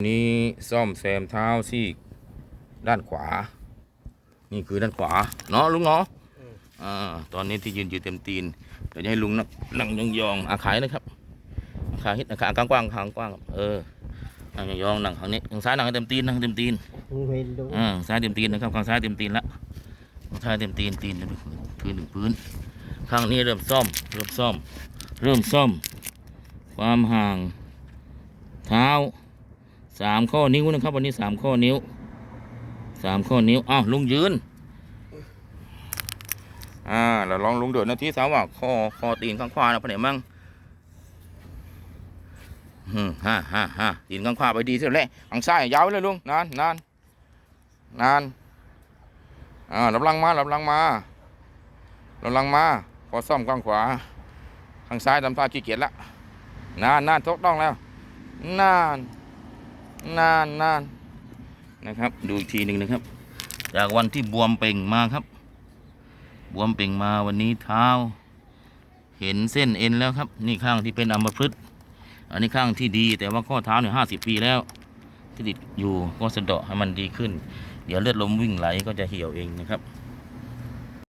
นี้ซ่อมแซมเท้าซี่ด้านขวา นี่คือด้านขวา เนาะลุงเนาะอ่าตอนนี้ที่ยืนอยู่เต็มตีนเดี๋ยวจะให้ลุงนั่งนั่งยองๆอาขายนะครับอาขายฮิตอาขายกว้างๆขางกว้างๆเออนั่งยองๆนั่งทางนี้ทางซ้ายนั่งให้เต็มตีนนั่งให้เต็มตีนมึงเห็นดูอ่าซ้ายเต็มตีนนะครับข้างซ้ายเต็มตีนละข้างซ้ายเต็มตีนตีนเต็มพื้นถึงพื้น ข้างนี้เริ่มซ่อม เริ่มซ่อม เริ่มซ่อม ความห่าง เท้า สามข้อนิ้วนะครับ วันนี้สามข้อนิ้วสามข้อนิ้วอ้าวลุงยืน อ่าเราลองลุงเดือดนาทีสามว่าคอคอตีนข้างขวานะพะเนี่ยมั่งอืมฮ่าฮ่าฮ่าตีนข้างขวาไปดีเสียแล้วข้างซ้ายยาวเลยลุงนานนานนานอ่าลับลังมาลับลังมาลับลังมาพอซ่อมข้างขวาข้างซ้ายทำท่าขี้เกียจละนานนานทกต้องแล้วนาน นานนานนะครับ ดูอีกทีหนึ่งนะครับ จากวันที่บวมเป่งมาครับ บวมเป่งมาวันนี้เท้า เห็นเส้นเอ็นแล้วครับ นี่ข้างที่เป็นอัมพฤกษ์อันนี้ข้างที่ดีแต่ว่าข้อเท้าเนี่ยห้าสิบปีแล้วที่ติดอยู่ก็สะเดาะให้มันดีขึ้น เดี๋ยวเลือดลมวิ่งไหลก็จะเหี่ยวเองนะครับ